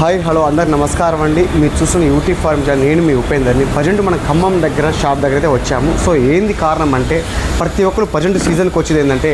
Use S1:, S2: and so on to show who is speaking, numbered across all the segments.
S1: Hi hello అందరు నమస్కారం అండి. మీరు చూస్తున్న యూటీ ఫార్మ్ ఛానల్ నేను మీ ఉపేందర్ని ప్రజెంట్ మన ఖమ్మం దగ్గర షాప్ దగ్గర అయితే వచ్చాము. సో ఏంది కారణం అంటే ప్రతి ఒక్కరు ప్రజెంట్ సీజన్కి వచ్చేది ఏంటంటే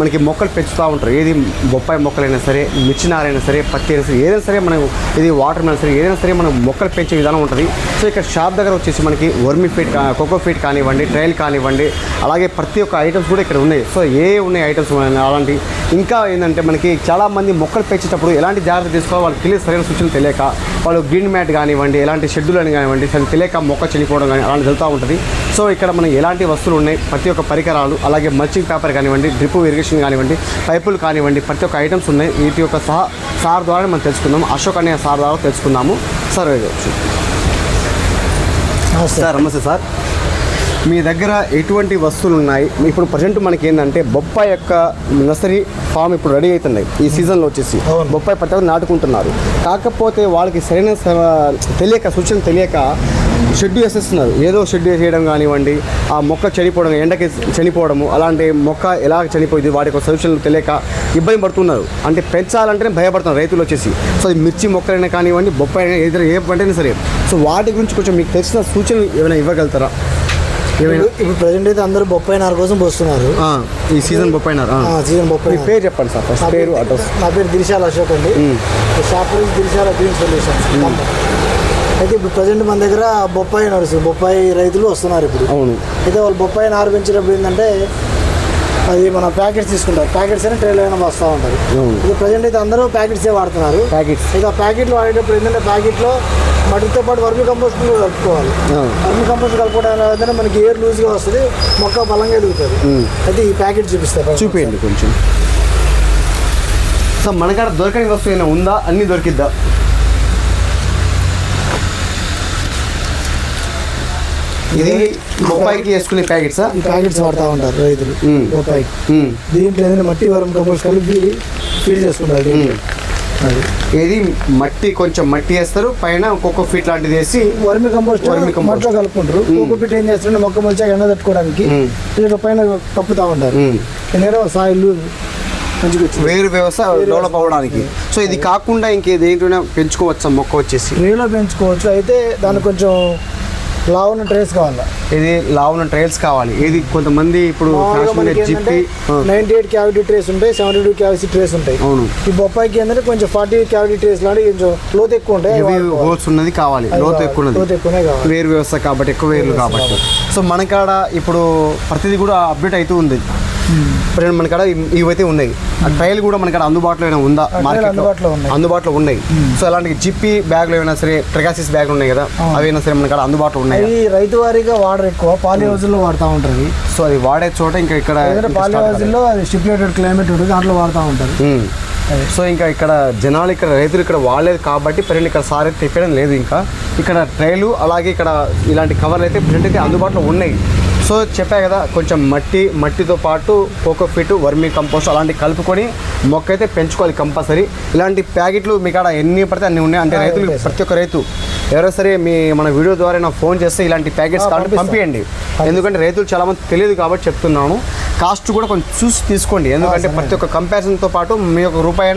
S1: మనకి మొక్కలు పెంచుతూ ఉంటారు. ఏది బొప్పాయి మొక్కలైనా సరే మిచ్చినారైనా సరే పత్తి అయినా సరే ఏదైనా సరే మనం ఇది వాటర్ అయినా సరే ఏదైనా సరే మనం మొక్కలు పెంచే విధానం ఉంటుంది. సో ఇక్కడ షాప్ దగ్గర వచ్చేసి మనకి వర్మి ఫీట్ కోకో ఫీట్ కానివ్వండి ట్రైల్ కానివ్వండి అలాగే ప్రతి ఒక్క ఐటమ్స్ కూడా ఇక్కడ ఉన్నాయి. సో ఏ ఉన్నాయి ఐటమ్స్ అలాంటి ఇంకా ఏంటంటే మనకి చాలామంది మొక్కలు పెంచేటప్పుడు ఎలాంటి జాగ్రత్త తీసుకోవాలి వాళ్ళకి తెలియదు. సరైన సూచనలు తెలియక వాళ్ళు గ్రీన్ మ్యాట్ కానివ్వండి ఎలాంటి షెడ్యూల్ అని కానివ్వండి అసలు తెలియక మొక్క చనిపోవడం కానీ అలాంటి జరుగుతూ ఉంటుంది. సో ఇక్కడ మనకి ఎలాంటి వస్తువులు ఉన్నాయి ప్రతి ఒక్క పరికరాలు అలాగే మల్చింగ్ పేపర్ కానివ్వండి డ్రిప్ ఇరిగేషన్ కానివ్వండి పైపులు కానివ్వండి ప్రతి ఒక్క ఐటమ్స్ ఉన్నాయి. వీటి యొక్క సహా సార్ ద్వారా మనం తెలుసుకుందాం. అశోక్ అనే సార్ ద్వారా తెలుసుకుందాము. సార్ సార్ నమస్తే సార్. మీ దగ్గర ఎటువంటి వస్తువులు ఉన్నాయి? ఇప్పుడు ప్రజెంట్ మనకి ఏంటంటే బొప్పాయి యొక్క నర్సరీ ఫామ్ ఇప్పుడు రెడీ అవుతున్నాయి ఈ సీజన్లో వచ్చేసి. బొప్పాయి ఒక్కరు నాటుకుంటున్నారు. కాకపోతే వాళ్ళకి సరైన తెలియక సూచన తెలియక షెడ్ వేసేస్తున్నారు. ఏదో షెడ్ వేసేయడం కానివ్వండి ఆ మొక్క చనిపోవడం ఎండకి చనిపోవడము అలాంటి మొక్క ఎలా చనిపోయింది వాటి యొక్క సొల్యూషన్లు తెలియక ఇబ్బంది పడుతున్నారు. అంటే పెంచాలంటేనే భయపడుతున్నారు రైతులు వచ్చేసి. సో అది మిర్చి మొక్కలైనా కానివ్వండి బొప్పాయి అయినా ఏదైనా ఏ పంటైనా సరే. సో వాటి గురించి కొంచెం మీకు తెలిసిన సూచనలు ఏమైనా ఇవ్వగలుగుతారా?
S2: ఇప్పుడు ప్రజెంట్ అయితే అందరూ బొప్పాయి నారు కోసం పోస్తున్నారు.
S1: ఆ, ఈ సీజన్ బొప్పాయినారు
S2: ఆ, సీజన్ బొప్పాయి నారు.
S1: పేరు చెప్పండి సార్ ఫస్ట్
S2: నా
S1: పేరు
S2: పేరు-
S1: అడ్రస్.
S2: నా పేరు దిరిశాల అశోక్ అండి. షాప్ నుంచి దిరిశాల గ్రీన్ సొల్యూషన్స్ అయితే ఇప్పుడు ప్రజెంట్ మన దగ్గర బొప్పాయి నడుస్తుంది. బొప్పాయి రైతులు వస్తున్నారు ఇప్పుడు.
S1: అవును.
S2: అయితే వాళ్ళు బొప్పాయి నారు పెంచినప్పుడు ఏంటంటే అది మన ప్యాకెట్స్ తీసుకుంటారు. ప్యాకెట్స్ అయినా ట్రైల్ అయినా వస్తూ ఉంటారు. ఇది ప్రజెంట్ అయితే అందరూ ప్యాకెట్సే వాడుతున్నారు.
S1: ప్యాకెట్స్.
S2: ఇక ప్యాకెట్లు వాడేటప్పుడు ఏంటంటే ప్యాకెట్లో మట్టితో పాటు వర్మి కంపోస్ట్ కలుపుకోవాలి. వర్మి కంపోస్ట్ కలుపుకోవడం వల్ల మనకి ఎయిర్ లూజ్గా వస్తుంది మొక్క బలంగా ఎదుగుతుంది. అయితే ఈ ప్యాకెట్ చూపిస్తారు
S1: చూపించండి కొంచెం. సో మనకాడ దొరకని వస్తువు ఏమైనా ఉందా? అన్నీ దొరికిద్దా? ఇది బొప్పాయికి వేసుకునే ప్యాకెట్సా?
S2: ఈ ప్యాకెట్స్ వాడుతూ ఉంటారు రైతులు
S1: మ్మ్.
S2: బొప్పాయి
S1: మ్మ్.
S2: దీంట్లో ఏదైనా మట్టి వరం కంపోస్ట్ కలిపి ఫీడ్ చేసుకుంటారు
S1: ఏది మట్టి కొంచెం మట్టి వేస్తారు పైన ఒక్కొక్క ఫీట్ లాంటిది వేసి
S2: వర్మి కంపోస్ట్
S1: వర్మి కంపోస్ట్.
S2: కలుపుకుంటారు. ఒక్కొక్క పిట్ ఏం చేస్తుంటే మొక్క మొలిచాక ఎండ తట్టుకోవడానికి పైన కప్పుతా ఉంటారు. నేనే సాయిల్ మంచిగా
S1: వేరు వ్యవస్థ డెవలప్ అవ్వడానికి సో ఇది కాకుండా ఇంకేదేంటైనా పెంచుకోవచ్చా? మొక్క వచ్చేసి?
S2: ట్రేలో పెంచుకోవచ్చు. అయితే దానికి కొంచెం లావున్న ట్రేస్ కావాలి?
S1: ఇది లావున ట్రయల్స్ కావాలి. ఏది కొంతమంది ఇప్పుడు జిప్పి
S2: నైన్టీ ఎయిట్ క్యావిటీ ట్రేస్ ఉంటాయి సెవెంటీ టూ క్యావిటీ ట్రేస్ ఉంటాయి
S1: అవును.
S2: ఈ బొప్పాయికి ఏంటంటే కొంచెం ఫార్టీ క్యావిటీ ట్రేస్ లాంటి కొంచెం లోతు ఎక్కువ ఉంటాయి.
S1: హోల్స్ ఉన్నది కావాలి లోతు. ఎక్కువ ఉన్నది. వేరు వ్యవస్థ కాబట్టి ఎక్కువ వేర్లు కాబట్టి. సో మనకాడ ఇప్పుడు ప్రతిదీ కూడా అప్డేట్ అవుతూ ఉంది. ఇప్పుడు మనకాడ ఇవ్- ఇవైతే ఉన్నాయి. ఆ ట్రయల్ కూడా మనకాడ అందుబాటులో ఏమైనా ఉందా?
S2: అందుబాటులో ఉన్నాయి.
S1: అందుబాటులో ఉన్నాయి. సో అలాంటి జిప్పి బ్యాగ్లు ఏమైనా సరే ట్రిగాసిస్ బ్యాగ్లు ఉన్నాయి కదా అవి అయినా సరే మనకాడ అందుబాటులో ఉన్నాయి?
S2: రైతు వారీగా వాడరు ఎక్కువ. పాలి హౌజుల్లో వాడుతూ ఉంటారు అవి.
S1: సో అది వాడే చోట ఇంకా ఇక్కడ
S2: పాలి. హౌజుల్లో అది స్టిపులేటెడ్ క్లైమేట్ ఉంటుంది దాంట్లో వాడుతూ ఉంటారు.
S1: సో ఇంకా ఇక్కడ జనాలు ఇక్కడ రైతులు ఇక్కడ వాడలేదు కాబట్టి ప్రజెంట్ ఇక్కడ సార్ అయితే తిప్పడం లేదు ఇంకా. ఇక్కడ ట్రైలు అలాగే ఇక్కడ ఇలాంటి కవర్లు అయితే ప్రజెంట్ అయితే అందుబాటులో ఉన్నాయి. సో చెప్పా కదా కొంచెం మట్టి మట్టితో పాటు కోకో ఫిట్ వర్మీ కంపోస్ట్ అలాంటివి కలుపుకొని మొక్క అయితే పెంచుకోవాలి కంపల్సరీ. ఇలాంటి ప్యాకెట్లు మీ కాడ ఎన్ని పడితే అన్ని ఉన్నాయి. అంటే రైతులు. ప్రతి ఒక్క రైతు ఎవరైనా సరే మీ మన వీడియో ద్వారా నాకు ఫోన్ చేస్తే ఇలాంటి ప్యాకెట్స్
S2: పంపిస్తాం.
S1: పంపించండి ఎందుకంటే రైతులు చాలా మంది తెలియదు కాబట్టి చెప్తున్నాను. కాస్ట్ కూడా కొంచెం చూసి తీసుకోండి. ఎందుకంటే. ప్రతి ఒక్క కంపారిజన్తో పాటు మీ యొక్క రూపాయి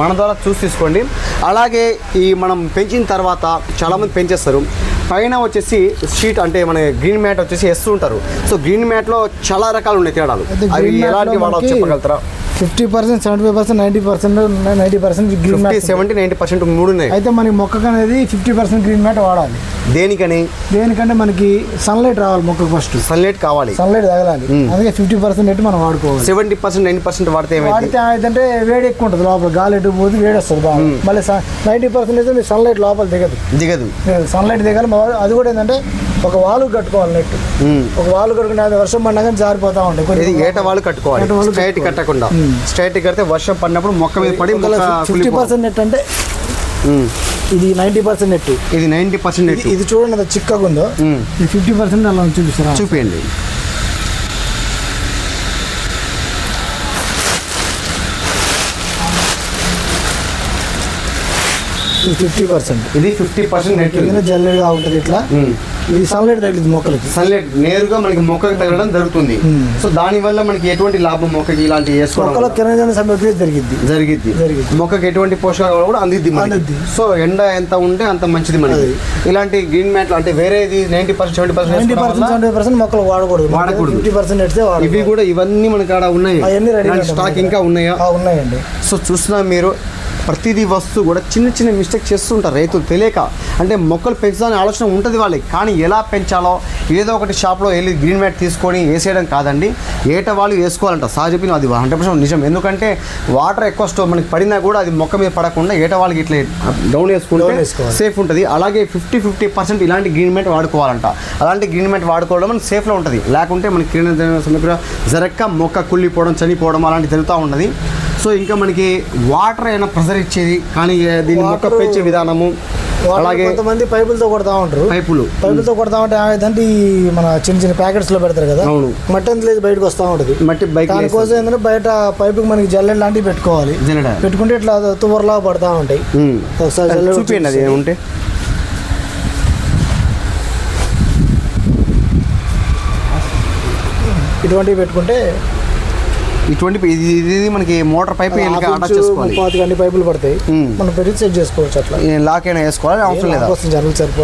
S1: మన ద్వారా చూసి తీసుకోండి. అలాగే ఈ మనం పెంచిన తర్వాత చాలామంది పెంచేస్తారు. పైన వచ్చేసి షీట్ అంటే మన గ్రీన్ మ్యాట్ వచ్చేసి వేస్తూ ఉంటారు. సో గ్రీన్ మ్యాట్లో చాలా రకాలు ఉన్నాయి తేడాలు. అవి ఎలాంటి
S2: మనకి
S1: చెప్పగలుగుతారా?
S2: Fifty percent seventy five percent ninety percent ninety percent green mat
S1: seventy ninety percent మూడు ఉన్నాయి.
S2: అయితే మనకి మొక్కకు అనేది ఫిఫ్టీ పర్సెంట్ గ్రీన్ మ్యాట్ వాడాలి.
S1: దేనికని?
S2: దేనికంటే మనకి సన్లైట్ రావాలి మొక్కకు ఫస్ట్
S1: సన్లైట్ కావాలి.
S2: సన్లైట్ తగలాలి. అందుకే ఫిఫ్టీ పర్సెంట్ మనం వాడుకోవాలి.
S1: సెవెంటీ పర్సెంట్ నైంటీ పర్సెంట్ వాడితే
S2: వాడితే ఏమైందంటే వేడి ఎక్కువ ఉంటుంది లోపల. గాలి ఎటు పోతే వేడి వస్తుంది బాగా. మళ్ళీ నైంటీ పర్సెంట్ అయితే మీ సన్లైట్ లోపల దిగదు.
S1: దిగదు.
S2: సన్లైట్ దిగాలి. అది కూడా ఏంటంటే ఒక వాలు కట్టుకోవాలి నెట్. ఒక వాలు కట్టుకునే అది వర్షం పడినా కానీ జారిపోతా ఉంటాయి
S1: ఇది ఏట వాళ్ళు కట్టుకోవాలి. స్ట్రైట్. కట్టకుండా. స్ట్రైట్ కడితే వర్షం పడినప్పుడు మొక్క మీద పడి
S2: ఫిఫ్టీ. పర్సెంట్ నెట్ అంటే. ఇది నైంటీ పర్సెంట్ నెట్
S1: ఇది నైంటీ పర్సెంట్
S2: ఇది ఇది చూడండి అది చిక్కగా ఉందో. ఇది ఫిఫ్టీ పర్సెంట్ అలా చూపిస్తారా
S1: చూపించండి
S2: ఇది ఫిఫ్టీ పర్సెంట్.
S1: ఇది ఫిఫ్టీ పర్సెంట్ నెట్
S2: జల్లెడగా ఉంటుంది ఇట్లా.
S1: ఉమ్.
S2: ఇది సన్లైట్ తగిలింది మొక్కలకి.
S1: సన్లైట్ నేరుగా మనకి మొక్కకి తగలడం జరుగుతుంది. సో దాని వల్ల మనకి ఎటువంటి లాభం మొక్కకి ఇలాంటి
S2: మొక్కల కిరణజన సమగ్ర జరిగింది
S1: జరిగిద్ది. మొక్కకి ఎటువంటి పోషకాలు కూడా అందిద్ది.
S2: అందిద్ది.
S1: సో ఎండ ఎంత ఉంటే అంత మంచిది మనకి. ఇలాంటి గ్రీన్ మ్యాట్లు అంటే వేరేది ninety percent seventy
S2: ninety percent
S1: percent
S2: seventy percent మొక్కలు వాడకూడదు.
S1: వాడకూడదు.
S2: ఫిఫ్టీ పర్సెంట్ వాడాలి
S1: ఇవి కూడా ఇవన్నీ మనకి ఆడ ఉన్నాయి స్టాక్ ఇంకా ఉన్నాయా?
S2: ఉన్నాయండి.
S1: సో చూస్తున్నా మీరు ప్రతిదీ వస్తువు కూడా చిన్న చిన్న మిస్టేక్ చేస్తుంటారు రైతులు తెలియక. అంటే మొక్కలు పెంచాలని ఆలోచన ఉంటుంది వాళ్ళకి. కానీ ఎలా పెంచాలో ఏదో ఒకటి షాప్లో వెళ్ళి గ్రీన్ మ్యాట్ తీసుకొని వేసేయడం కాదండి. ఏట వాళ్ళు వేసుకోవాలంట. సహజపిన అది హండ్రెడ్ పర్సెంట్ నిజం. ఎందుకంటే వాటర్ ఎక్కువ స్టో మనకి పడినా కూడా అది మొక్క మీద పడకుండా ఏట వాళ్ళకి ఇట్లా డౌన్ వేసుకుంటే. సేఫ్ ఉంటుంది. అలాగే ఫిఫ్టీ ఫిఫ్టీ పర్సెంట్ ఇలాంటి గ్రీన్ మ్యాట్ వాడుకోవాలంట. అలాంటి గ్రీన్ మ్యాట్ వాడుకోవడం మనకి సేఫ్లో ఉంటుంది. లేకుంటే మనకి కిరణ సమగ్ర జరక్క మొక్క కుళ్ళిపోవడం చనిపోవడం అలాంటి జరుగుతూ ఉన్నది. సో ఇంకా మనకి వాటర్ అయినా ప్రెజర్ ఇచ్చేది కానీ దీన్ని మొక్క పెంచే విధానము అలాగే
S2: కొంతమంది పైపులతో కొడతా ఉంటారు.
S1: పైపులు.
S2: పైపులతో కొడతా ఉంటే ఏమైందంటే ఈ మన చిన్న చిన్న ప్యాకెట్స్లో పెడతారు కదా
S1: అవును.
S2: మట్టి అంత లేదు బయటకు వస్తూ ఉంటుంది.
S1: మట్టి బైక్
S2: దానికోసం ఏంటంటే బయట పైపుకి మనకి జల్లెడ్ లాంటివి పెట్టుకోవాలి. పెట్టుకుంటే ఇట్లా తువ్వరలా పడతా ఉంటాయి. ఒకసారి
S1: చూపియండి అది ఏముంటే.
S2: ఇటువంటివి పెట్టుకుంటే
S1: ఇటువంటి ఇది మనకి మోటార్ పైప్ అటాచ్ చేసుకోవాలి.
S2: అన్ని పైపులు పడతాయి. మనం పెరిగి సెట్ చేసుకోవచ్చు అట్లా.
S1: లాక్ అయినా వేసుకోవాలి అవసరం లేదా?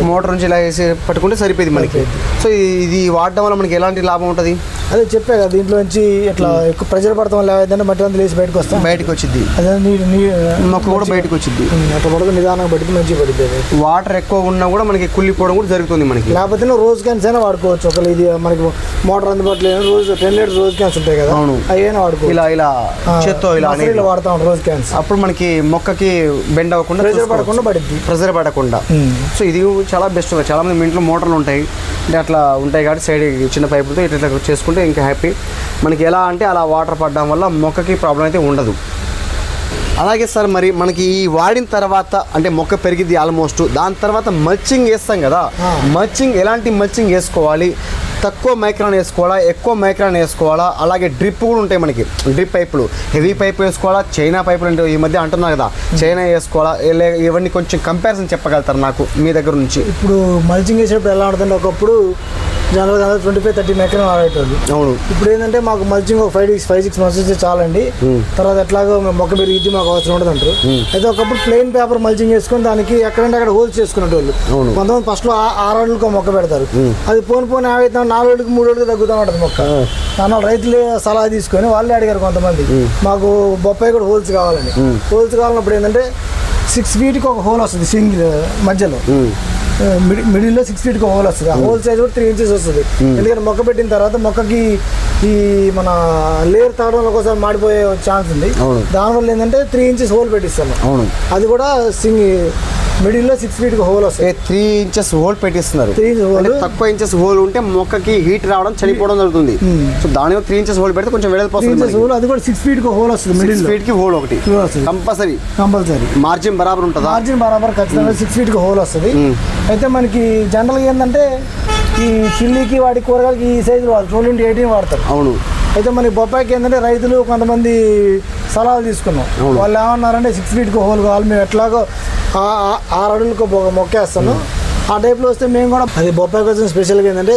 S1: మోటార్ నుంచి ఇలా వేసి పట్టుకుంటే సరిపోయింది మనకి. సో ఇది- వాడడం వల్ల మనకి ఎలాంటి లాభం ఉంటుంది?
S2: అదే చెప్పే కదా దీంట్లో నుంచి ఇట్లా ఎక్కువ ప్రెజర్ పడతాం వల్ల ఏదంటే మట్టి అంతా లేచి బయటకు వస్తాం.
S1: బయటకు వచ్చింది
S2: అదే
S1: మొక్క కూడా బయటకు వచ్చింది
S2: అట్లా పడదు నిదానంగా పడితే మంచిగా పడుతుంది.
S1: వాటర్ ఎక్కువ ఉన్నా కూడా మనకి కుళ్ళిపోవడం కూడా జరుగుతుంది మనకి.
S2: లేకపోతే రోజు క్యాన్స్ అయినా వాడుకోవచ్చు. ఒకవేళ ఇది మనకి మోటార్ అందుబాటులో రోజు టెన్ లీటర్స్ రోజు క్యాన్స్ ఉంటాయి కదా
S1: అవును.
S2: అవి అయినా వాడుకోవచ్చు.
S1: ఇలా ఇలా చేత్తో ఇలా
S2: వాడుతా రోజు క్యాన్స్.
S1: అప్పుడు మనకి మొక్కకి బెండ్ అవ్వకుండా
S2: ప్రెజర్ పడకుండా పడుద్ది.
S1: ప్రెజర్ పడకుండా. సో ఇది చాలా బెస్ట్. చాలా మంది మీ ఇంట్లో మోటార్లు ఉంటాయి. అంటే అట్లా ఉంటాయి కాబట్టి సైడ్ చిన్న పైపులతో ఇట్లా ఇట్లా చేసుకుంటే ఇంకా హ్యాపీ. మనకి ఎలా అంటే అలా వాటర్ పడడం వల్ల మొక్కకి ప్రాబ్లం అయితే ఉండదు. అలాగే సార్ మరి మనకి ఈ వాడిన తర్వాత అంటే మొక్క పెరిగిద్ది ఆల్మోస్ట్. దాని తర్వాత మల్చింగ్ వేస్తాం కదా. మల్చింగ్ ఎలాంటి మల్చింగ్ వేసుకోవాలి? తక్కువ మైక్రాన్ వేసుకోవాలా ఎక్కువ మైక్రాన్ వేసుకోవాలా? అలాగే డ్రిప్ కూడా ఉంటాయి మనకి. డ్రిప్ పైపులు. హెవీ పైప్ వేసుకోవాలా చైనా పైపులు అంటే ఈ మధ్య అంటున్నారు కదా. చైనా వేసుకోవాలా? ఇవన్నీ కొంచెం కంపారిజన్ చెప్పగలుగుతారు నాకు మీ దగ్గర నుంచి?
S2: ఇప్పుడు మల్చింగ్ వేసేటప్పుడు ఎలా ఉంటుందంటే ఒకప్పుడు జనరల్గా ట్వంటీ ఫైవ్ థర్టీ మెకరం ఆడేటోళ్ళు
S1: అవును.
S2: ఇప్పుడు ఏంటంటే మాకు మల్చింగ్ ఒక ఫైవ్ ఫైవ్ సిక్స్ మంత్స్ వస్తే చాలండి. తర్వాత ఎట్లాగో మొక్క పెరిగిద్ది మాకు అవసరం ఉండదు అంటారు అయితే ఒకప్పుడు ప్లెయిన్ పేపర్ మల్చింగ్ వేసుకొని దానికి ఎక్కడంటే అక్కడ హోల్స్ చేసుకునేటోళ్ళు. కొంతమంది ఫస్ట్లో ఆరు అడుగులకు మొక్క పెడతారు. అది పోను పోను ఏమైతే నాలుగు అడుగు మూడు అడుగు తగ్గుతూ ఉంటుంది మొక్క. దానివల్ల రైతులు సలహా తీసుకొని వాళ్ళే అడిగారు కొంతమంది. మాకు బొప్పాయి కూడా హోల్స్ కావాలని హోల్స్ కావాలన్నప్పుడు ఏంటంటే సిక్స్ ఫీట్కి ఒక హోల్ వస్తుంది సింగిల్ మధ్యలో. మిడిల్లో సిక్స్ ఫీట్కి ఒక హోల్ వస్తుంది. ఆ హోల్ సైజ్ కూడా త్రీ ఇంచెస్ వస్తుంది. ఎందుకంటే మొక్క పెట్టిన తర్వాత మొక్కకి ఈ మన లేయర్ తాగడంలో ఒకసారి మాడిపోయే ఛాన్స్ ఉంది. దానివల్ల ఏంటంటే త్రీ ఇంచెస్ హోల్ పెట్టిస్తాము.
S1: అవును.
S2: అది కూడా సింగ్ మిడిల్లో సిక్స్ ఫీట్కి హోల్ వస్తుంది
S1: త్రీ ఇంచెస్ హోల్ పెట్టిస్తున్నారు. తక్కువ ఇంచెస్ హోల్ ఉంటే మొక్కకి హీట్ రావడం చనిపోవడం జరుగుతుంది. సో దాని త్రీ ఇంచెస్ హోల్ పెడితే కొంచెం వెడల్పు వస్తుంది
S2: హోల్ అది కూడా సిక్స్ ఫీట్కి హోల్ వస్తుంది మిడిల్లో
S1: ఫీట్కి హోల్ ఒకటి. కంపల్సరీ
S2: కంపల్సరీ
S1: మార్జిన్ బరాబర్ ఉంటుందా?
S2: మార్జిన్ బరాబర్ ఖచ్చితంగా సిక్స్ ఫీట్కి హోల్ వస్తుంది. అయితే మనకి జనరల్గా ఏంటంటే ఈ చిల్లీకి వాటి కూరగాయలకి ఈ సైజు వాడు ట్వెల్వ్ ఇంటూ ఎయిటీన్ వాడతారు.
S1: అవును.
S2: అయితే మనకి బొప్పాయికి ఏంటంటే రైతులు కొంతమంది సలహాలు తీసుకున్నాం. వాళ్ళు ఏమన్నారంటే సిక్స్ ఫీట్కి హోల్ కావాలి. మేము ఎట్లాగో ఆరు అడుగులకు ఒక మొక్కేస్తాను. ఆ టైప్లో వస్తే మేము కూడా అది బొప్పాయి కోసం స్పెషల్గా ఏంటంటే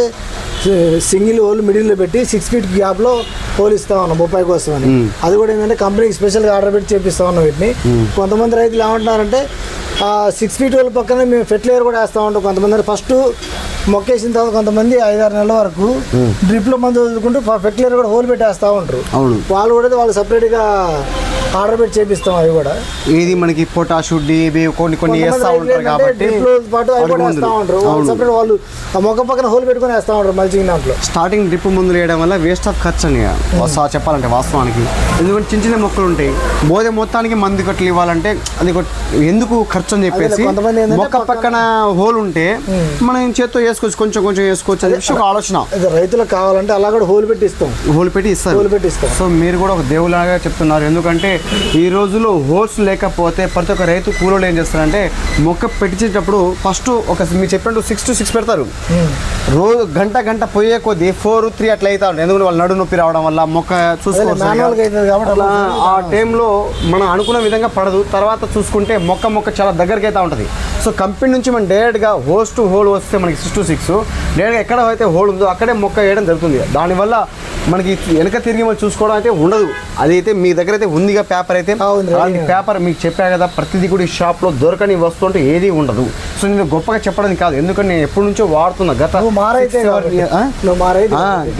S2: సింగిల్ హోల్ మిడిల్లో పెట్టి సిక్స్ ఫీట్ గ్యాప్లో హోల్ ఇస్తా ఉన్నాం బొప్పాయి కోసం అని. అది కూడా ఏంటంటే కంపెనీకి స్పెషల్గా ఆర్డర్ పెట్టి చేపిస్తా ఉన్నాం వీటిని. కొంతమంది రైతులు ఏమంటున్నారంటే సిక్స్ ఫీట్ హోల్ పక్కనే మేము ఫెర్టిలైజర్ కూడా వేస్తూ ఉంటాం. కొంతమంది ఫస్ట్ మొక్కేసిన తర్వాత కొంతమంది ఐదారు నెలల వరకు డ్రిప్లో మందు వదులుకుంటూ ఫెర్టిలైజర్ కూడా హోల్ పెట్టేస్తూ ఉంటారు. వాళ్ళు కూడా వాళ్ళు సపరేట్గా ఆర్డర్ పెట్టి చేపిస్తాం అవి కూడా.
S1: ఇది మనకి పొటాషు డిబి కొన్ని కొన్ని వేస్తా ఉంటారు కాబట్టి
S2: పాటు అవి కూడా వేస్తూ. ఉంటారు. వాళ్ళు
S1: అవును.
S2: సపరేట్ వాళ్ళు ఆ మొక్క పక్కన హోల్ పెట్టుకొని వేస్తూ ఉంటారు మల్చింగ్ దాంట్లో.
S1: స్టార్టింగ్ డ్రిప్ ముందు వేయడం వల్ల వేస్ట్ ఆఫ్ ఖర్చు అని వస్తా చెప్పాలంటే వాస్తవానికి. ఎందుకంటే చిన్న చిన్న మొక్కలు ఉంటాయి. బోధ మొత్తానికి మంది కట్టలు ఇవ్వాలంటే అది ఎందుకు ఖర్చు అని చెప్పేసి మొక్క పక్కన హోల్ ఉంటే మనం చేత్తో వేసుకోవచ్చు? కొంచెం కొంచెం వేసుకోవచ్చు అని చెప్పి ఒక ఆలోచన.
S2: రైతులకు కావాలంటే అలా కూడా హోల్ పెట్టి ఇస్తాం
S1: హోల్ పెట్టి ఇస్తారు.
S2: హోల్ పెట్టి ఇస్తాం
S1: సో మీరు కూడా ఒక దేవులాగా చెప్తున్నారు. ఎందుకంటే ఈ రోజుల్లో హోల్స్ లేకపోతే ప్రతి ఒక్క రైతు కూలోళ్ళు ఏం చేస్తారంటే మొక్క పెట్టించేటప్పుడు ఫస్ట్ ఒక మీరు చెప్పినట్టు సిక్స్ టు సిక్స్ పెడతారు. రోజు గంట గంట పోయే కొద్దీ ఫోర్ త్రీ అట్లా అవుతా ఉంటుంది ఎందుకంటే వాళ్ళు నడు నొప్పి రావడం వల్ల మొక్క అట్లా ఆ టైంలో మనం అనుకున్న విధంగా పడదు. తర్వాత చూసుకుంటే మొక్క మొక్క చాలా దగ్గరికి అయితే ఉంటుంది. సో కంపెనీ నుంచి మనం డైరెక్ట్గా హోస్ టు హోల్ వస్తే మనకి సిక్స్ టు సిక్స్ డైరెక్ట్గా ఎక్కడ అయితే హోల్ ఉందో అక్కడే మొక్క వేయడం జరుగుతుంది. దానివల్ల మనకి వెనక తిరిగి మనం చూసుకోవడం అయితే ఉండదు. అది అయితే మీ దగ్గర అయితే ఉందిగా పేపర్ అయితే. పేపర్ మీకు చెప్పా కదా ప్రతిదీ కూడా ఈ షాప్లో దొరకని వస్తువు అంటే ఏది ఉండదు. సో నేను గొప్పగా చెప్పడం కాదు ఎందుకంటే నేను ఎప్పటి నుంచో వాడుతున్నా. గత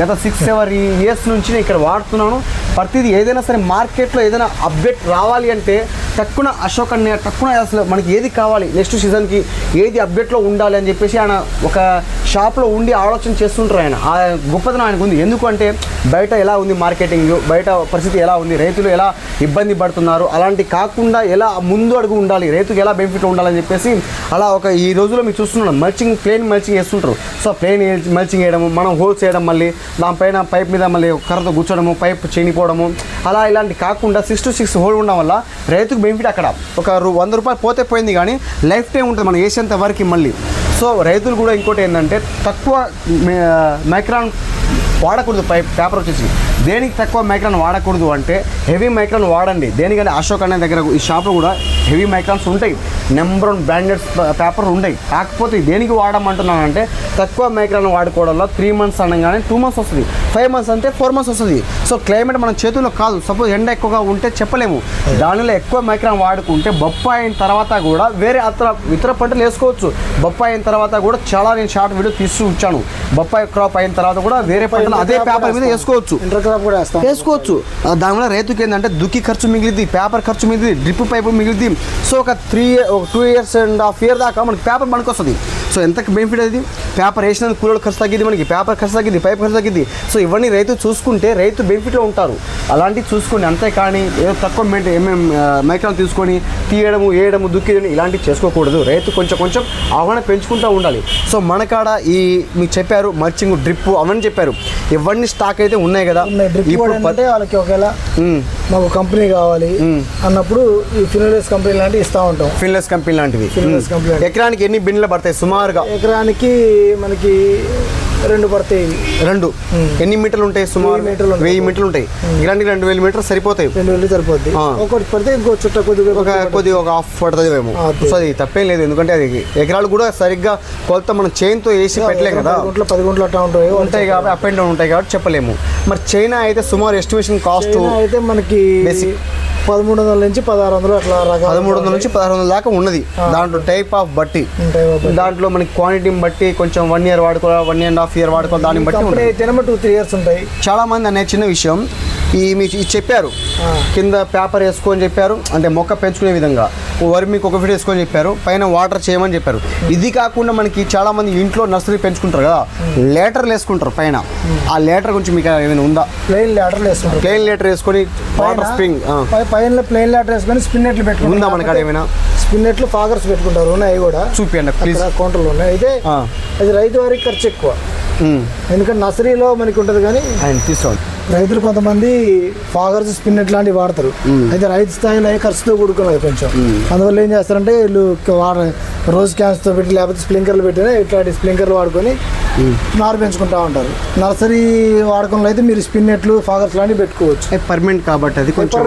S1: గత సిక్స్ సెవెన్ ఇయర్స్ నుంచి నేను ఇక్కడ వాడుతున్నాను. ప్రతిదీ ఏదైనా సరే మార్కెట్లో ఏదైనా అప్డేట్ రావాలి అంటే తక్కువ అశోక్ అన్నయ్య తక్కువ అసలు మనకి ఏది కావాలి? నెక్స్ట్ సీజన్కి ఏది అప్డేట్లో ఉండాలి అని చెప్పేసి ఆయన ఒక షాప్లో ఉండి ఆలోచన చేస్తుంటారు ఆయన. ఆ గొప్పతనం ఆయనకు ఉంది. ఎందుకంటే బయట ఎలా ఉంది మార్కెటింగ్? బయట పరిస్థితి ఎలా ఉంది? రైతులు ఎలా ఇబ్బంది పడుతున్నారు? అలాంటి కాకుండా ఎలా ముందు అడుగు ఉండాలి? రైతుకి ఎలా బెనిఫిట్ ఉండాలని చెప్పేసి అలా ఒక ఈ రోజుల్లో మీరు చూస్తున్నాం మల్చింగ్ ప్లేన్ మల్చింగ్ వేస్తుంటారు. సో ప్లేన్ మల్చింగ్ వేయడము మనం హోల్స్ వేయడం మళ్ళీ దానిపైన పైప్ మీద మళ్ళీ కర్రతో కూర్చోడము పైప్ చనిపోవడము అలా ఇలాంటి కాకుండా సిక్స్ టు సిక్స్ హోల్ ఉండడం వల్ల రైతుకు బెనిఫిట్ అక్కడ. ఒక వంద రూపాయలు పోతే పోయింది కానీ లైఫ్ టైం ఉంటుంది మనం వేసేంత వరకు మళ్ళీ. సో రైతులు కూడా ఇంకోటి ఏంటంటే తక్కువ మైక్రాన్ వాడకూడదు పై పేపర్ వచ్చేసి. దేనికి తక్కువ మైక్రాన్ వాడకూడదు అంటే హెవీ మైక్రాన్ వాడండి. దేనికంటే అశోక్ అనే దగ్గర ఈ షాప్లో కూడా హెవీ మైక్రాన్స్ ఉంటాయి. నెంబర్ వన్ బ్రాండెడ్ పేపర్ ఉంటాయి. కాకపోతే దేనికి వాడమంటున్నానంటే తక్కువ మైక్రాన్ వాడుకోవడంలో త్రీ మంత్స్ అనగానే టూ మంత్స్ వస్తుంది. ఫైవ్ మంత్స్ అంటే ఫోర్ మంత్స్ వస్తుంది. సో క్లైమేట్ మన చేతుల్లో కాదు. సపోజ్ ఎండ ఎక్కువగా ఉంటే చెప్పలేము. దానిలో ఎక్కువ మైక్రాన్ వాడుకుంటే బొప్పాయి అయిన తర్వాత కూడా వేరే అతర ఇతర పంటలు వేసుకోవచ్చు. బొప్పాయి అయిన తర్వాత కూడా చాలా నేను షార్ట్ వీడియో తీసి ఉంచాను బొప్పాయి క్రాప్ అయిన తర్వాత కూడా వేరే పంట అదే పేపర్ మీద వేసుకోవచ్చు.
S2: ఇంటర్ క్రాప్ కూడా వేస్తాం.
S1: వేసుకోవచ్చు. దానివల్ల రైతుకి ఏంటంటే దుక్కి ఖర్చు మిగిలింది పేపర్ ఖర్చు మిగిలింది డ్రిప్ పైపు మిగిలింది సో ఒక త్రీ ఒక two years and half year దాకా మనకి పేపర్ మనకు వస్తుంది సో ఎంత బెనిఫిట్ అది? పేపర్ వేసినందుకు కూలీల ఖర్చు తగ్గింది మనకి పేపర్ ఖర్చు తగ్గింది పైప్ ఖర్చు తగ్గింది సో ఇవన్నీ రైతు చూసుకుంటే రైతు బెనిఫిట్లో ఉంటారు. అలాంటివి చూసుకోండి అంతే కానీ ఏదో తక్కువ మెయింటైన్ ఏమేమి మైక్రాన్ తీసుకొని తీయడము వేయడము దుక్కియడం ఇలాంటివి చేసుకోకూడదు. రైతు కొంచెం కొంచెం అవగాహన పెంచుకుంటూ ఉండాలి. సో మన కాడ ఈ మీకు చెప్పారు మర్చింగ్ డ్రిప్ అవన్నీ చెప్పారు. ఇవన్నీ స్టాక్ అయితే ఉన్నాయి కదా. ఇప్పుడు
S2: ఏంటంటే వాళ్ళకి ఒకవేళ. మాకు కంపెనీ కావాలి అన్నప్పుడు ఈ ఫినోలెస్ కంపెనీ లాంటివి ఇస్తూ ఉంటాం.
S1: ఫిన్లెస్ కంపెనీ లాంటివి. ఎకరానికి ఎన్ని బిన్లు పడతాయి? సుమారుగా?
S2: ఎకరానికి మనకి రెండు పడతాయి.
S1: రెండు. ఎన్ని మీటర్లు ఉంటాయి సుమారు
S2: మీటర్లు ఉంటాయి.
S1: వెయ్యి మీటర్లు ఉంటాయి. ఎకరానికి రెండు వేల మీటర్లు సరిపోతాయి.
S2: రెండు వేలు సరిపోద్ది.
S1: ఆ.
S2: ఒకటి పడితే ఇంకో చుట్ట కొద్దిగా
S1: ఒక కొద్ది ఒక హాఫ్ పడుతుంది
S2: ఆ, అదే.
S1: సో అది తప్పేం లేదు. ఎందుకంటే అది ఎకరాలు కూడా సరిగ్గా కొలత మనం చైన్తో వేసి పెట్టలేం కదా.
S2: గుంటలు పది గుంటలు అట్లా ఉంటాయి.
S1: ఉంటాయి కాబట్టి అప్ అండ్ డౌన్ ఉంటాయి కాబట్టి చెప్పలేము. మరి చైనా అయితే సుమారు ఎస్టిమేషన్ కాస్ట్
S2: అయితే మనకి
S1: Basic.
S2: పదమూడు వందల నుంచి పదహారు వందలు అట్లా
S1: పదమూడు వందల నుంచి పదహారు వందల దాకా ఉన్నది. దాంట్లో టైప్ ఆఫ్ బట్టి. దాంట్లో మనకి క్వాంటిటీని బట్టి కొంచెం వన్ ఇయర్ వాడుకోవాలి వన్ అండ్ హాఫ్ ఇయర్ వాడుకోవాలి దాన్ని బట్టి
S2: టూ త్రీ ఇయర్స్ ఉంటాయి.
S1: చాలా మంది అనే చిన్న విషయం. ఈ మీకు ఇది చెప్పారు. కింద పేపర్ వేసుకొని చెప్పారు. అంటే మొక్క పెంచుకునే విధంగా. వరి మీకు ఒక ఫీట్ వేసుకొని చెప్పారు. పైన వాటర్ చేయమని చెప్పారు. ఇది కాకుండా మనకి చాలా మంది ఇంట్లో నర్సరీ పెంచుకుంటారు కదా. లేటర్లు వేసుకుంటారు పైన. ఆ లేటర్ గురించి మీకు ఏమైనా ఉందా?
S2: ప్లెయిన్ లేటర్లు వేస్తుంటారు
S1: ప్లెయిన్ లేటర్ వేసుకొని వాటర్ స్ప్రింగ్
S2: పైన ప్లెయిన్ లేటర్ వేసుకొని స్పిన్ నెట్లు
S1: ఉందా
S2: పెట్టుకుంటారు
S1: మనకాడ ఏమైనా?
S2: స్పిన్ నెట్లు ఫాగర్స్ పెట్టుకుంటారు ఉన్నాయి కూడా.
S1: చూపియండి ప్లీజ్
S2: కౌంటర్లు ఉన్నాయి. అయితే. అది రైతు వారికి ఖర్చు ఎక్కువ. ఎందుకంటే నర్సరీలో మనకి ఉంటుంది కానీ
S1: ఆయన తీసుకోండి
S2: రైతులు కొంతమంది ఫాగర్స్ స్పిన్ ఇట్లాంటివి వాడతారు. అయితే రైతు స్థాయిలో ఖర్చుతో కూడుకున్నది కొంచెం. అందువల్ల ఏం చేస్తారంటే వీళ్ళు వాడ రోజు క్యాన్స్తో పెట్టి లేకపోతే స్ప్రింకర్లు పెట్టినా ఇట్లాంటి స్ప్రింకర్లు వాడుకొని నారు పెంచుకుంటా ఉంటారు. నర్సరీ వాడకంలో అయితే మీరు స్పిన్ నెట్లు ఫాగర్స్ లాంటివి పెట్టుకోవచ్చు.
S1: పర్మనెంట్ కాబట్టి అది కొంచెం.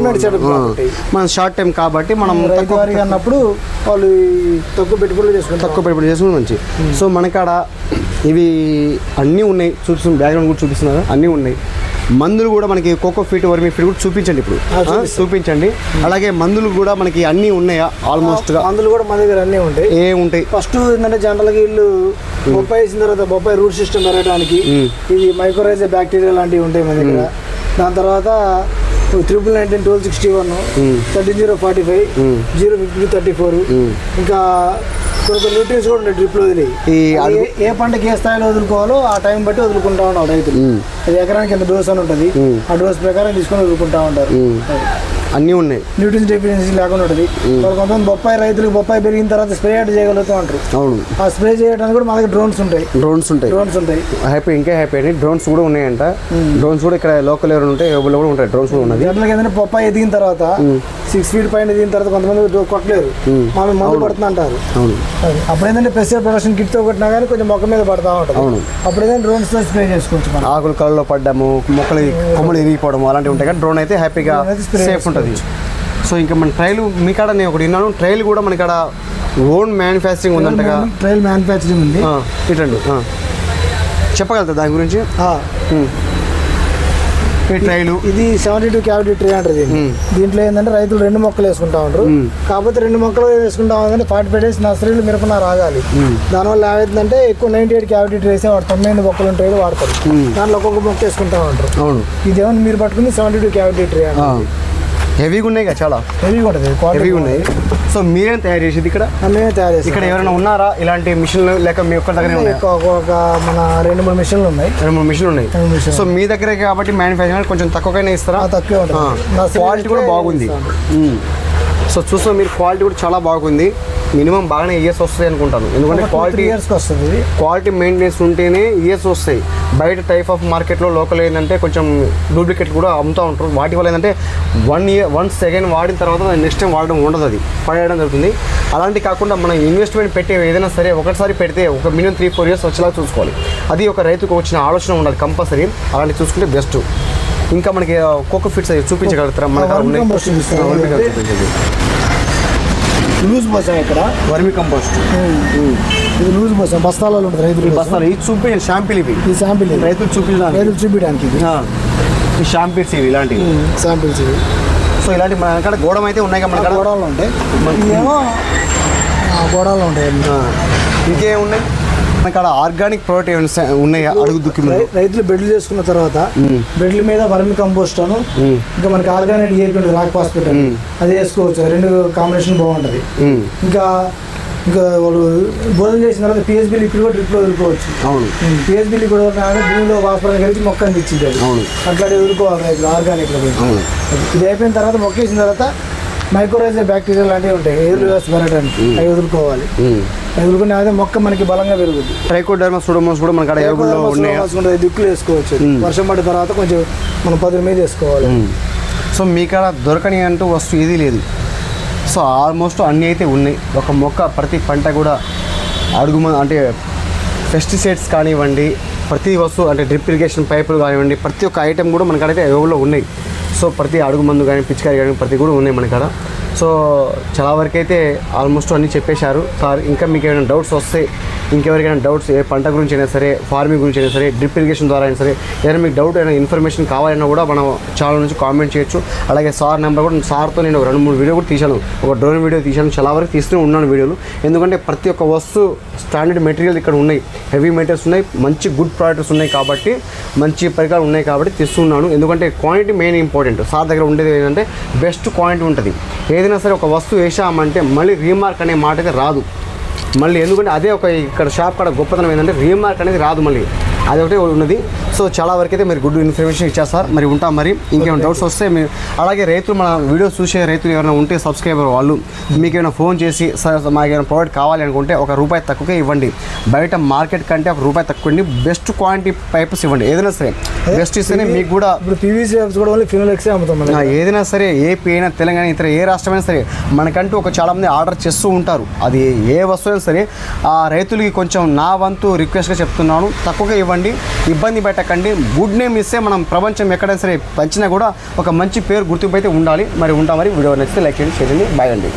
S1: మనం షార్ట్ టైం కాబట్టి మనం
S2: రైతు
S1: తక్కువ
S2: వారికి అన్నప్పుడు వాళ్ళు తక్కువ పెట్టుబడులు చేసుకుంటారు.
S1: తక్కువ పెట్టుబడి చేసుకుని మంచి సో మనకాడ ఇవి అన్నీ ఉన్నాయి. చూపిస్తుంది బ్యాక్గ్రౌండ్ కూడా చూపిస్తున్నారు. అన్నీ ఉన్నాయి. మందులు కూడా మనకి కోకో ఫీట్ వర్మి ఫీట్ కూడా చూపించండి ఇప్పుడు. చూపించండి. అలాగే మందులు కూడా మనకి అన్నీ ఉన్నాయా? ఆల్మోస్ట్గా
S2: మందులు కూడా మన దగ్గర అన్నీ ఉంటాయి.
S1: ఏ ఉంటాయి?
S2: ఫస్ట్ ఏంటంటే జనరల్గా వీళ్ళు బొప్పాయి వేసిన తర్వాత బొప్పాయి రూట్ సిస్టమ్ పెరగడానికి ఇవి మైక్రోరైజే బ్యాక్టీరియా లాంటివి ఉంటాయి మన దగ్గర. దాని తర్వాత triple nineteen twelve sixty one thirteen zero forty five zero fifty thirty four ఇంకా న్యూట్రియన్స్ కూడా ఉంటాయి డ్రిప్లో వదిలి.
S1: ఈ
S2: ఏ- పంటకి ఏ స్థాయిలో వదులుకోవాలో ఆ టైం బట్టి వదులుకుంటా ఉన్నారు రైతులు. అది ఎకరానికి ఎంత డోస్ అని ఉంటుంది? ఆ డోస్ ప్రకారం తీసుకొని వదులుకుంటా ఉంటారు.
S1: అన్నీ ఉన్నాయి.
S2: న్యూట్రియన్స్ డెఫిషియన్సీ లేకుండా ఉంటుంది. కొంతమంది బొప్పాయి రైతులకు బొప్పాయి పెరిగిన తర్వాత స్ప్రే అట్ చేయగలుగుతూ ఉంటారు.
S1: అవును.
S2: ఆ స్ప్రే చేయడానికి కూడా మా దగ్గర డ్రోన్స్ ఉంటాయి.
S1: డ్రోన్స్ ఉంటాయి.
S2: డ్రోన్స్ ఉంటాయి.
S1: హ్యాపీ ఇంకా హ్యాపీ అండి డ్రోన్స్ కూడా ఉన్నాయంట. డ్రోన్స్ కూడా ఇక్కడ లోకల్ ఎవరు ఉంటాయి ఎవరు కూడా ఉంటాయి. డ్రోన్స్ కూడా ఉన్నది.
S2: జనరల్గా ఏంటంటే బొప్పాయి ఎదిగిన తర్వాత సిక్స్ ఫీట్ పైన ఎదిగిన తర్వాత కొంతమంది కొట్టలేరు. మా మీద పడుతుంది అంటారు. అప్పుడు ఏంటంటే పెస్టిసైడ్ ప్రొడక్షన్ కిట్తో కొట్టినా కానీ కొంచెం మొక్క మీద పడతా ఉంటుంది.
S1: అవును.
S2: అప్పుడు ఏదైనా డ్రోన్స్తో స్ప్రే చేసుకోవచ్చు
S1: ఆకులు కళ్ళలో పడ్డము మొక్కలు కొమ్మలు ఇరిగిపోవడము అలాంటివి ఉంటాయి. కానీ డ్రోన్ అయితే హ్యాపీగా సేఫ్ ఉంటుంది. సో ఇంకా మన ట్రైల్ మీ కాడ నేను ఒకటి విన్నాను. ట్రైల్ కూడా మన కాడ ఓన్ మ్యానుఫ్యాక్చరింగ్ ఉందంటగా.
S2: ట్రైల్ మ్యానుఫ్యాక్చరింగ్ ఉంది.
S1: ఇటండి. చెప్పగలుగుతా దాని గురించి? ట్రైలు
S2: ఇది సెవెంటీ టూ క్యావిటీ ట్రీ అంటారు
S1: మ్మ్.
S2: దీంట్లో ఏంటంటే రైతులు రెండు మొక్కలు వేసుకుంటా ఉంటారు. కాకపోతే రెండు మొక్కలు వేసుకుంటా ఉందంటే ఫార్టీ ఫైవ్ డేస్ నర్సరీలు మిరపన రాగాలి. దానివల్ల ఏమవుతుందంటే ఎక్కువ నైన్టీ ఎయిట్ క్యావిటీ ట్రీస్ వాడు తొంభై ఎనిమిది మొక్కలు ఉంటాయి వాడతారు. దాంట్లో ఒక్కొక్క మొక్క వేసుకుంటా ఉంటారు.
S1: అవును.
S2: ఇదేమో మీరు పట్టుకుంది సెవెంటీ టూ క్యావిటీ ట్రీ
S1: ఆ. హెవీగా ఉన్నాయి కదా చాలా.
S2: హెవీగా ఉంటుంది
S1: హెవీగా ఉన్నాయి. సో మీరేం తయారు చేసేది ఇక్కడ?
S2: మేమే తయారు చేస్తాం
S1: ఇక్కడ ఎవరైనా ఉన్నారా? ఇలాంటి మిషన్లు లేక మీ ఒక్క దగ్గర ఉన్నాయి.
S2: ఒక- మన రెండు మూడు మిషన్లు ఉన్నాయి.
S1: రెండు మూడు మిషన్లు ఉన్నాయి. సో మీ దగ్గరే కాబట్టి మ్యానుఫ్యాక్చరింగ్ కొంచెం తక్కువగానే ఇస్తారా?
S2: తక్కువే
S1: క్వాలిటీ కూడా బాగుంది. సో చూస్తే మీరు క్వాలిటీ కూడా చాలా బాగుంది. మినిమం బాగానే ఇయర్స్ వస్తాయి అనుకుంటాను. ఎందుకంటే క్వాలిటీ
S2: ఇయర్స్కి వస్తుంది.
S1: క్వాలిటీ మెయింటెనెన్స్ ఉంటేనే ఇయర్స్ వస్తాయి. బయట టైప్ ఆఫ్ మార్కెట్లో లోకల్ ఏంటంటే కొంచెం డూప్లికేట్ కూడా అమ్ముతూ ఉంటారు. వాటి వల్ల ఏంటంటే వన్ ఇయర్ వన్ సెకండ్ వాడిన తర్వాత నెక్స్ట్ టైం వాడడం ఉండదు అది. పడేయడం జరుగుతుంది. అలాంటి కాకుండా మనం ఇన్వెస్ట్మెంట్ పెట్టే ఏదైనా సరే ఒకసారి పెడితే ఒక మినిమం త్రీ ఫోర్ ఇయర్స్ వచ్చేలా చూసుకోవాలి. అది ఒక రైతుకు వచ్చిన ఆలోచన ఉండాలి కంపల్సరీ అలాంటి చూసుకుంటే బెస్ట్ ఇంకా మనకి కోకో ఫిట్స్ చూపించగలుగుతారా? మనకు
S2: వర్మి
S1: ఉన్నాయి
S2: కంపోస్ట్ చూపిస్తారా?
S1: వర్మి కంపోస్ట్ చూపించండి.
S2: లూజ్ పోసాం ఇక్కడ.
S1: వర్మి కంపోస్ట్.
S2: ఇది లూజ్ పోసాం బస్తాలలో ఉంటుంది రైతులు
S1: బస్తాలు ఇది చూపించండి షాంపిల్ ఇవి.
S2: ఈ ఇది.
S1: రైతులు చూపించడానికి.
S2: రైతులు చూపించడానికి ఇది
S1: ఈ షాంపిల్స్ ఇవి ఇలాంటివి.
S2: శాంపిల్స్ ఇవి.
S1: సో ఇలాంటి మన వెనకాల గోడం అయితే ఉన్నాయి కదా మన.
S2: గోడాలు ఉంటాయి. ఇవేమో గోడాలు ఉంటాయి అన్ని.
S1: ఆ, ఇంకేం ఉన్నాయి మన కాడ ఆర్గానిక్ ప్రోడక్ట్ ఏమైనా ఉన్నాయా అడుగు
S2: రై- రైతులు బెడ్లు చేసుకున్న తర్వాత బెడ్ల మీద వర్మి కంపోస్ట్ అను. ఇంకా మనకి ఆర్గానిక్ ఏపీ ఉంటుంది రాక్ హాస్పిటల్ అది వేసుకోవచ్చు రెండు కాంబినేషన్ బాగుంటుంది. ఇంకా ఇంకా వాళ్ళు భోజనం చేసిన తర్వాత పిఎస్బి లిక్విడ్ కూడా డ్రిప్లో వదులుకోవచ్చు
S1: అవును
S2: పిఎస్బి లిక్విడ్ భూమిలో వాస్పరం కలిసి మొక్క తెచ్చింది అది.
S1: అవును.
S2: అట్లా వదులుకోవాలి పోయి.
S1: అవును
S2: ఇది అయిపోయిన తర్వాత మొక్క వేసిన తర్వాత మైక్రోరైజర్ బ్యాక్టీరియా లాంటివి ఉంటాయి. ఎయిర్ పెరగడానికి. అవి వదులుకోవాలి అవి వదులుకునే అదే మొక్క మనకి బలంగా పెరుగుద్ది.
S1: ట్రైకోడర్మా సుడోమోస్ కూడా మన కాడ ఏగుల్లో ఉన్నాయా
S2: దిక్కులు వేసుకోవచ్చు. వర్షం పడిన తర్వాత కొంచెం మనం పది మీద వేసుకోవాలి.
S1: సో మీ కాడ దొరకని అంటూ వస్తువు ఏదీ లేదు. సో ఆల్మోస్ట్ అన్నీ అయితే ఉన్నాయి. ఒక మొక్క ప్రతి పంట కూడా అడుగు అంటే పెస్టిసైడ్స్ కానివ్వండి ప్రతి వస్తువు అంటే డ్రిప్ ఇరిగేషన్ పైపులు కానివ్వండి ప్రతి ఒక్క ఐటెం కూడా మన కాడైతే ఎవరిలో ఉన్నాయి. సో ప్రతి అడుగు మందు కానీ పిచికారి కానీ ప్రతి కూడా ఉన్నాయి మన కాడ. సో చాలా వరకు అయితే ఆల్మోస్ట్ అన్నీ చెప్పేశారు. సార్ ఇంకా మీకు ఏమైనా డౌట్స్ వస్తే ఇంకెవరికైనా డౌట్స్ ఏ పంట గురించి అయినా సరే ఫార్మింగ్ గురించి అయినా సరే డ్రిప్ ఇరిగేషన్ ద్వారా అయినా సరే ఏదైనా మీకు డౌట్ అయినా ఇన్ఫర్మేషన్ కావాలన్నా కూడా మనం ఛానల్ నుంచి కామెంట్ చేయొచ్చు. అలాగే సార్ నెంబర్ కూడా సార్తో నేను ఒక రెండు మూడు వీడియో కూడా తీశాను. ఒక డ్రోన్ వీడియో తీశాను. చాలా వరకు తీస్తూనే ఉన్నాను వీడియోలు ఎందుకంటే ప్రతి ఒక్క వస్తువు స్టాండర్డ్ మెటీరియల్ ఇక్కడ ఉన్నాయి. హెవీ మెటీరియల్స్ ఉన్నాయి మంచి గుడ్ ప్రోడక్ట్స్ ఉన్నాయి కాబట్టి మంచి పరికరాలు ఉన్నాయి కాబట్టి తీస్తున్నాను ఎందుకంటే క్వాంటిటీ మెయిన్ ఇంపార్టెంట్ సార్ దగ్గర ఉండేది ఏంటంటే బెస్ట్ క్వాంటిటీ ఉంటుంది. ఏదైనా సరే ఒక వస్తువు వేసామంటే మళ్ళీ రీమార్క్ అనే మాట అయితే రాదు. మళ్ళీ ఎందుకంటే అదే ఒక ఇక్కడ షాప్ కాడ గొప్పతనం ఏంటంటే రీమార్క్ అనేది రాదు మళ్ళీ. అది ఒకటే ఉన్నది. సో చాలా వరకు అయితే మీరు గుడ్ ఇన్ఫర్మేషన్ ఇచ్చారు సార్. మరి ఉంటాం మరి. ఇంకేమైనా డౌట్స్ వస్తే మీరు అలాగే రైతులు మన వీడియోస్ చూసే రైతులు ఎవరైనా ఉంటే సబ్స్క్రైబర్ వాళ్ళు మీకు ఏమైనా ఫోన్ చేసి సార్ మాకు ఏమైనా ప్రోడక్ట్ కావాలి అనుకుంటే ఒక రూపాయి తక్కువకే ఇవ్వండి. బయట మార్కెట్ కంటే ఒక రూపాయి తక్కువ ఇవ్వండి. బెస్ట్ క్వాంటిటీ పైప్స్ ఇవ్వండి. ఏదైనా సరే. బెస్ట్ ఇస్తేనే మీకు కూడా
S2: ఇప్పుడు పీవీసీ పైప్స్ కూడా ఓన్లీ ఫినోలెక్సే అమ్ముతాం
S1: ఏదైనా సరే ఏపీ అయినా తెలంగాణ ఇతర ఏ రాష్ట్రమైనా సరే మనకంటూ ఒక చాలామంది ఆర్డర్ చేస్తూ ఉంటారు. అది ఏ వస్తువైనా సరే ఆ రైతులకి కొంచెం నా వంతు రిక్వెస్ట్గా చెప్తున్నాను. తక్కువగా ఇవ్వండి ఇబ్బంది పెట్టకండి. గుడ్ నేమ్ ఇస్తే మనం ప్రపంచం ఎక్కడైనా సరే పంచినా కూడా ఒక మంచి పేరు గుర్తింపు అయితే ఉండాలి. మరి ఉంటాం మరి. వీడియో నచ్చితే లైక్ చేయండి షేర్ చేయండి. బాయ్ అండి.